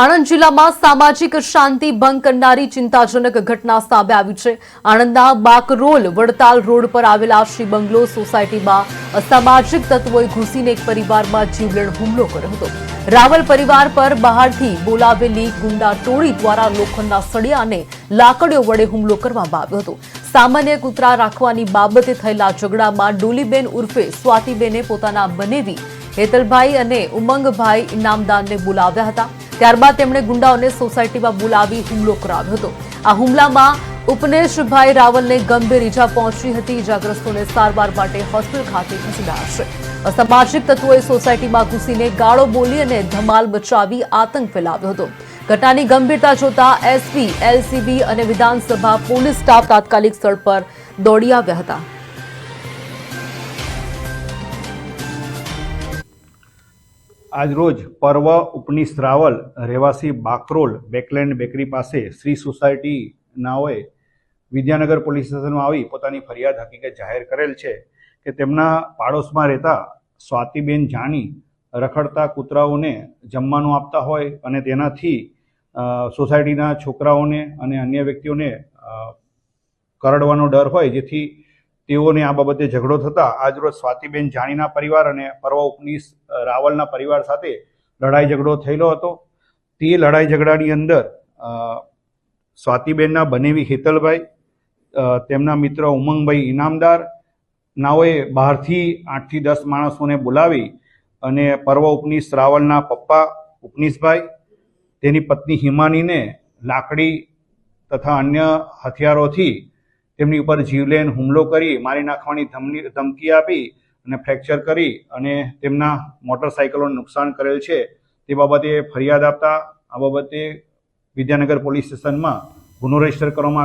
આણંદ જિલ્લામાં સામાજિક શાંતિ ભંગ કરનારી ચિંતાજનક ઘટના સામે આવી છે. આણંદના બાકરોલ વડતાલ રોડ પર આવેલા શ્રી બંગલો સોસાયટીમાં અસામાજિક તત્વોએ ઘૂસીને એક પરિવારમાં જીવલેણ હુમલો કર્યો હતો. રાવલ પરિવાર પર બહારથી બોલાવેલી ગુંડા ટોળી દ્વારા લોખંડના સળિયા અને લાકડીઓ વડે હુમલો કરવામાં આવ્યો હતો. સામાન્ય કૂતરા રાખવાની બાબતે થયેલા ઝઘડામાં ડોલીબેન ઉર્ફે સ્વાતિબેને પોતાના બનેવી હેતલભાઈ અને ઉમંગભાઈ ઇનામદારને બોલાવ્યા હતા. ત્યારબાદ તેમણે ગુંડાઓને સોસાયટીમાં બોલાવી હુમલો કરાવ્યો હતો. આ હુમલામાં ઉપનેશભાઈ રાવલને ગંભીર ઈજા પહોંચી હતી. ઈજાગ્રસ્તોને સારવાર માટે હોસ્પિટલ ખાતે ખસેડાયા છે. અસામાજિક તત્વોએ સોસાયટીમાં ઘૂસીને ગાળો બોલી અને ધમાલ મચાવી આતંક ફેલાવ્યો હતો. ઘટનાની ગંભીરતા જોતા એસપી, એલસીબી અને વિધાનસભા પોલીસ સ્ટાફ તાત્કાલિક સ્થળ પર દોડી આવ્યા હતા. આજરોજ પર્વ ઉપની રાવલ રહેવાસી બાકરોલ બેકલેન્ડ બેકરી પાસે શ્રી સોસાયટીનાઓએ વિદ્યાનગર પોલીસ સ્ટેશનમાં આવી પોતાની ફરિયાદ હકીકત જાહેર કરેલ છે કે તેમના પાડોશમાં રહેતા સ્વાતિબેન જાની રખડતા કૂતરાઓને જમવાનું આપતા હોય અને તેનાથી સોસાયટીના છોકરાઓને અને અન્ય વ્યક્તિઓને કરડવાનો ડર હોય જેથી તેઓને આ બાબતે ઝઘડો થતા આજરોજ સ્વાતિબેન જાણીના પરિવાર અને પર્વ ઉપનીશ રાવલના પરિવાર સાથે લડાઈ ઝઘડો થયેલો હતો. તે લડાઈ ઝઘડાની અંદર સ્વાતિબેનના બનેવી હેતલભાઈ તેમના મિત્ર ઉમંગભાઈ ઇનામદાર, નાઓએ બહારથી આઠથી દસ માણસોને બોલાવી અને પર્વ ઉપનીશ રાવલના પપ્પા ઉપનીશભાઈ તેની પત્ની હિમાનીને લાકડી તથા અન્ય હથિયારોથી તેમની ઉપર જીવલેણ હુમલો કરી, મારી નાખવાની ધમની ધમકી આપી અને ફ્રેક્ચર કરી અને તેમના મોટરસાઇકલોને નુકસાન કરેલ છે. તે બાબતે ફરિયાદ આપતા આ બાબતે વિદ્યાનગર પોલીસ સ્ટેશનમાં ગુનો રજિસ્ટર કરવામાં